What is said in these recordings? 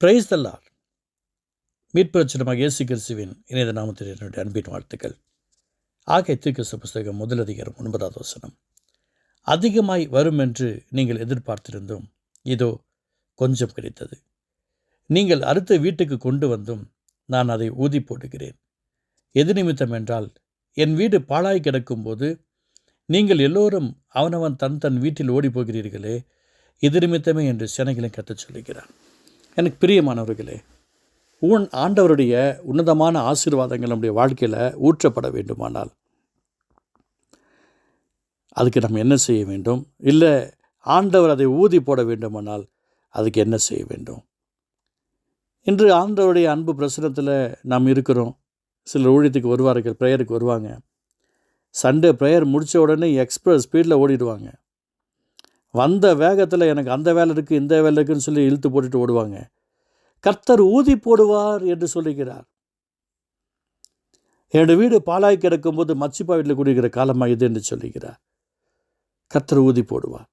Price தல்லார் மீட்பரட்சணமாக இயேசு கிறிஸ்துவின் இணைய நாமத்தில் என்னுடைய அன்பின் வாழ்த்துக்கள். ஆகிய தீர்க்கச புஸ்தகம் முதலதிகாரம் ஒன்பதாவது வசனம். அதிகமாய் வரும் என்று நீங்கள் எதிர்பார்த்திருந்தோம் இதோ கொஞ்சம் கிடைத்தது. நீங்கள் அடுத்த வீட்டுக்கு கொண்டு வந்தும் நான் அதை ஊதி போடுகிறேன். எது நிமித்தம் என்றால் என் வீடு பாழாய் கிடக்கும்போது நீங்கள் எல்லோரும் அவனவன் தன் தன் வீட்டில் ஓடி போகிறீர்களே இது நிமித்தமே என்று சேனைகளை கற்றுச் சொல்லுகிறான் எனக்கு பிரியமானவர்களே உன் ஆண்டவருடைய உன்னதமான ஆசீர்வாதங்கள் நம்முடைய வாழ்க்கையில் ஊற்றப்பட வேண்டுமானால் அதுக்கு நம்ம என்ன செய்ய வேண்டும்? இல்லை ஆண்டவர் அதை ஊதி போட வேண்டுமானால் அதுக்கு என்ன செய்ய வேண்டும்? இன்று ஆண்டவருடைய அன்பு பிரசனத்தில் நாம் இருக்கிறோம். சிலர் ஊழியத்துக்கு வருவார்கள் ப்ரேயருக்கு வருவாங்க. சண்டே ப்ரேயர் முடித்த உடனே எக்ஸ்பிரஸ் ஸ்பீடில் ஓடிடுவாங்க. வந்த வேகத்தில் எனக்கு அந்த வேலை இருக்குது இந்த வேலை இருக்குதுன்னு சொல்லி இழுத்து போட்டுட்டு ஓடுவாங்க. கர்த்தர் ஊதி போடுவார் என்று சொல்லுகிறார். என்னுடைய வீடு பாலாய் கிடக்கும்போது மச்சிப்பா வீட்டில் குடிக்கிற காலமாக இது என்று சொல்லுகிறார். கர்த்தர் ஊதி போடுவார்.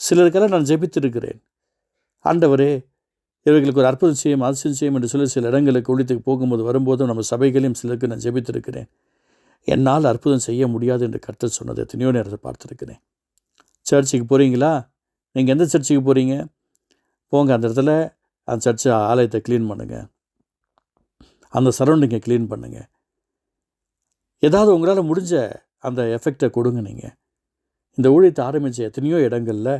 சிலருக்கெல்லாம் நான் ஜெபித்திருக்கிறேன். ஆண்டவரே இவர்களுக்கு ஒரு அற்புதம் செய்யும் அதிசயம் செய்யும் என்று சொல்லி சில இடங்களுக்கு ஒழித்துக்கு போகும்போது வரும்போதும் நம்ம சபைகளையும் சிலருக்கு நான் ஜெபித்திருக்கிறேன். என்னால் அற்புதம் செய்ய முடியாது என்று கர்த்தர் சொன்னதை எத்தனையோ நேரத்தை பார்த்துருக்கிறேன். சர்ச்சுக்கு போகிறீங்களா நீங்கள் எந்த சர்ச்சுக்கு போகிறீங்க போங்க அந்த இடத்துல அந்த சர்ச்சு ஆலயத்தை க்ளீன் பண்ணுங்கள் அந்த சரௌண்டிங்கை க்ளீன் பண்ணுங்கள் ஏதாவது உங்களால் முடிஞ்ச அந்த எஃபெக்டை கொடுங்க நீங்கள் இந்த ஊழியத்தை ஆரம்பித்த எத்தனையோ இடங்களில்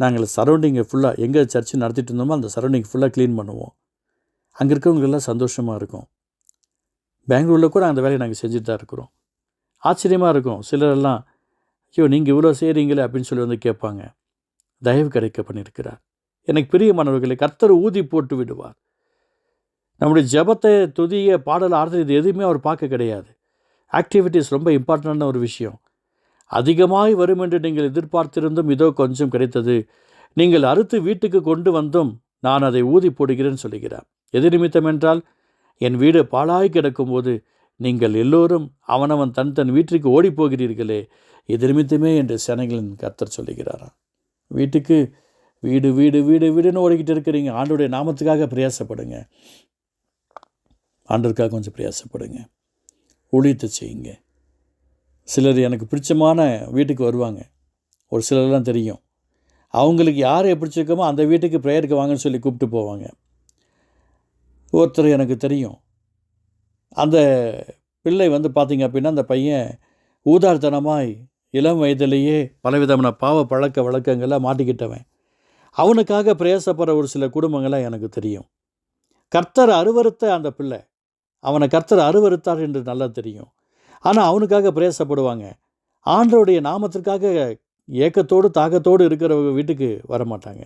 நாங்கள் சரௌண்டிங்கை ஃபுல்லாக எங்கே சர்ச்சு நடத்திட்டு இருந்தோமோ அந்த சரௌண்டிங் ஃபுல்லாக க்ளீன் பண்ணுவோம். அங்கே இருக்கவங்கெல்லாம் சந்தோஷமாக இருக்கும். பெங்களூரில் கூட அந்த வேலையை நாங்கள் செஞ்சுட்டு தான் இருக்கிறோம். ஆச்சரியமாக இருக்கும். சிலரெல்லாம் ஐயோ நீங்கள் இவ்வளோ செய்கிறீங்களே அப்படின்னு சொல்லி வந்து கேட்பாங்க. தயவு கிடைக்க பண்ணியிருக்கிறார். எனக்கு பிரியமானவர்களை கர்த்தர் ஊதி போட்டு விடுவார். நம்முடைய ஜபத்தை துதிய பாடல் ஆடுறது இது எதுவுமே அவர் பார்க்க கிடையாது. ஆக்டிவிட்டீஸ் ரொம்ப இம்பார்ட்டண்டான ஒரு விஷயம். அதிகமாய் வரும் என்று நீங்கள் எதிர்பார்த்திருந்தும் இதோ கொஞ்சம் கிடைத்தது. நீங்கள் அறுத்து வீட்டுக்கு கொண்டு வந்தும் நான் அதை ஊதி போடுகிறேன்னு சொல்லுகிறார். எது நிமித்தம் என்றால் என் வீடு பாழாய் கிடக்கும்போது நீங்கள் எல்லோரும் அவனவன் தன் தன் வீட்டிற்கு ஓடிப்போகிறீர்களே இது நிமித்தமே என்று சேனைகளின் கர்த்தர் சொல்லுகிறாராம். வீட்டுக்கு வீடு வீடு வீடு வீடுன்னு ஓடிக்கிட்டு இருக்கிறீங்க. ஆண்டுடைய நாமத்துக்காக பிரயாசப்படுங்க. ஆண்டருக்காக கொஞ்சம் பிரயாசப்படுங்க. ஒழித்து செய்யுங்க. சிலர் எனக்கு பிடிச்சமான வீட்டுக்கு வருவாங்க. ஒரு சிலர்லாம் தெரியும். அவங்களுக்கு யாரை பிடிச்சிருக்கோமோ அந்த வீட்டுக்கு ப்ரேயருக்கு வாங்கன்னு சொல்லி கூப்பிட்டு போவாங்க. ஒருத்தர் எனக்கு தெரியும். அந்த பிள்ளை வந்து பார்த்திங்க அப்படின்னா அந்த பையன் ஊதார்த்தனமாய் இளம் வயதிலேயே பலவிதமான பாவ பழக்க வழக்கங்களை மாட்டிக்கிட்டவன். அவனுக்காக பிரயாசப்படுற ஒரு சில குடும்பங்களை எனக்கு தெரியும். கர்த்தர் அருவறுத்த அந்த பிள்ளை. அவனை கர்த்தர் அருவறுத்தார் என்று நல்லா தெரியும். ஆனால் அவனுக்காக பிரயாசப்படுவாங்க. ஆண்டருடைய நாமத்திற்காக ஏக்கத்தோடு தாகத்தோடு இருக்கிறவங்க வீட்டுக்கு வரமாட்டாங்க.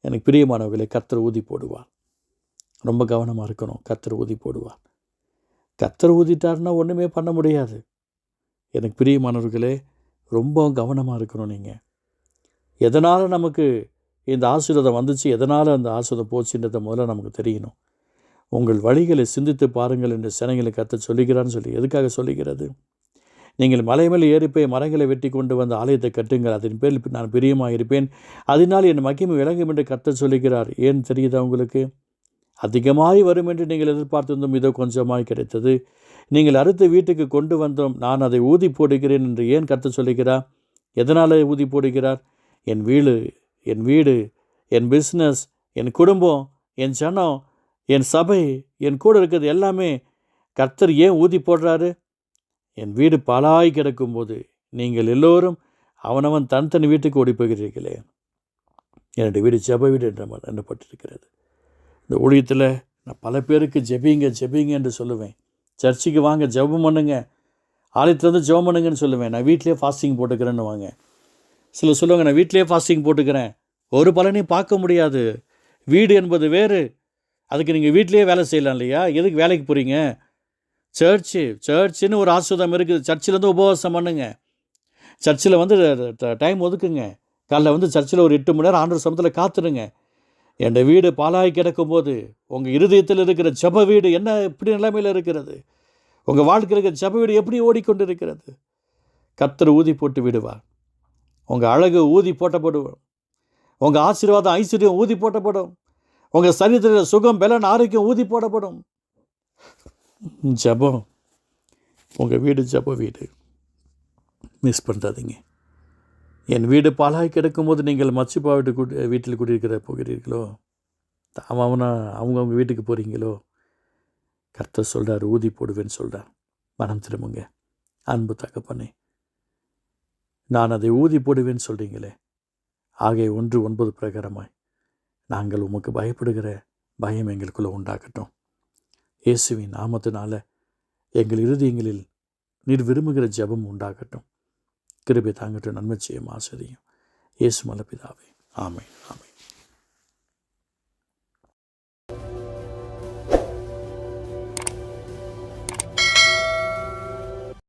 எனக்கு பிரியமானவர்களை கர்த்தர் ஊதி போடுவார். ரொம்ப கவனமாக இருக்கணும். கர்த்தர் ஊதி போடுவார். கத்தர் ஊதிட்டாருன்னா ஒன்றுமே பண்ண முடியாது. எனக்கு பிரியமானவர்களே ரொம்ப கவனமாக இருக்கணும் நீங்கள் எதனால் நமக்கு இந்த ஆசீர்வாதம் வந்துச்சு? எதனால் அந்த ஆசீர்வாதம் போச்சுன்றதை முதல்ல நமக்கு தெரியணும். உங்கள் வழிகளை சிந்தித்து பாருங்கள் என்று சினைகளை கற்று சொல்லுகிறான்னு சொல்லி எதுக்காக சொல்லுகிறது? நீங்கள் மலை மேல் ஏறிப்போய் மரங்களை வெட்டி கொண்டு வந்த ஆலயத்தை கட்டுங்கள். அதன் பேரில் நான் பிரியமாக இருப்பேன் அதனால் என் மகிமை விளங்கும் என்று கத்த சொல்லுகிறார். ஏன் தெரியுதா உங்களுக்கு? அதிகமாய் வரும் என்று நீங்கள் எதிர்பார்த்திருந்தோம் இதோ கொஞ்சமாய் கிடைத்தது. நீங்கள் அறுத்து வீட்டுக்கு கொண்டு வந்தோம். நான் அதை ஊதி போடுகிறேன் என்று ஏன் கற்று சொல்லுகிறார்? எதனால் ஊதி போடுகிறார்? என் வீடு என் வீடு என் பிஸ்னஸ் என் குடும்பம் என் ஜனம் என் சபை என் கூட இருக்கிறது எல்லாமே கர்த்தர் ஏன் ஊதி போடுறாரு? என் வீடு பாலாய் கிடக்கும்போது நீங்கள் எல்லோரும் அவனவன் தன் தன் வீட்டுக்கு ஓடி போகிறீர்களே என்னுடைய வீடு ஜப வீடு என்ற எண்ணப்பட்டிருக்கிறது இந்த ஊழியத்தில் நான் பல பேருக்கு ஜெபிங்க ஜெபிங்க என்று சொல்லுவேன். சர்ச்சுக்கு வாங்க ஜெபம் பண்ணுங்க. ஆலயத்துலேருந்து ஜெபம் பண்ணுங்கன்னு சொல்லுவேன். நான் வீட்லேயே ஃபாஸ்டிங் போட்டுக்கிறேன்னு வாங்க. சில சொல்லுவாங்க நான் வீட்லேயே ஃபாஸ்டிங் போட்டுக்கிறேன். ஒரு பலனையும் பார்க்க முடியாது. வீடு என்பது வேறு. அதுக்கு நீங்கள் வீட்லேயே வேலை செய்யலாம் இல்லையா? எதுக்கு வேலைக்கு போகிறீங்க சர்ச்சு சர்ச்சுன்னு ஒரு ஆசிரியம் இருக்குது. சர்ச்சிலேருந்து உபவாசம் பண்ணுங்க. சர்ச்சில் வந்து டைம் ஒதுக்குங்க. காலைல வந்து சர்ச்சில் ஒரு எட்டு மணி நேரம் ஆண்டு சமத்தில் காத்துடுங்க என் வீடு பாலாய் கிடக்கும்போது உங்கள் இருதயத்தில் இருக்கிற ஜப வீடு என்ன எப்படி நிலைமையில் இருக்கிறது? உங்கள் வாழ்க்கையில் இருக்கிற ஜப வீடு எப்படி ஓடிக்கொண்டு இருக்கிறது கத்தர் ஊதி போட்டு விடுவார். உங்கள் அழகு ஊதி போட்டப்படும். உங்கள் ஆசீர்வாதம் ஐஸ்வர்யம் ஊதி போட்டப்படும். உங்கள் சரீரத்தில் சுகம் பலன் ஆரோக்கியம் ஊதி போடப்படும். ஜபம். உங்கள் வீடு ஜப வீடு. மிஸ் பண்ணுறாதீங்க என் வீடு பாலாய் கிடக்கும்போது நீங்கள் மச்சிப்பா வீட்டு கூட்டி வீட்டில் குடியிருக்கிற போகிறீர்களோ? அவனா அவங்கவுங்க வீட்டுக்கு போகிறீங்களோ கர்த்தர் சொல்கிறார் ஊதி போடுவேன்னு சொல்கிறார் மனம் திரும்புங்க. அன்பு தகப்பனே நான் அதை ஊதி போடுவேன்னு சொல்கிறீங்களே ஆகிய ஒன்று ஒன்பது பிரகாரமாய் நாங்கள் உமக்கு பயப்படுகிற பயம் எங்களுக்குள்ளே உண்டாக்கட்டும் இயேசுவின் நாமத்தினால எங்கள் இறுதியங்களில் நீர் விரும்புகிற ஜெபம் உண்டாகட்டும். கிருபை தாங்கிட்டு நன்மை செய்யும். ஆசிரியம் இயேசு மலப்பிதாவே ஆமை ஆமை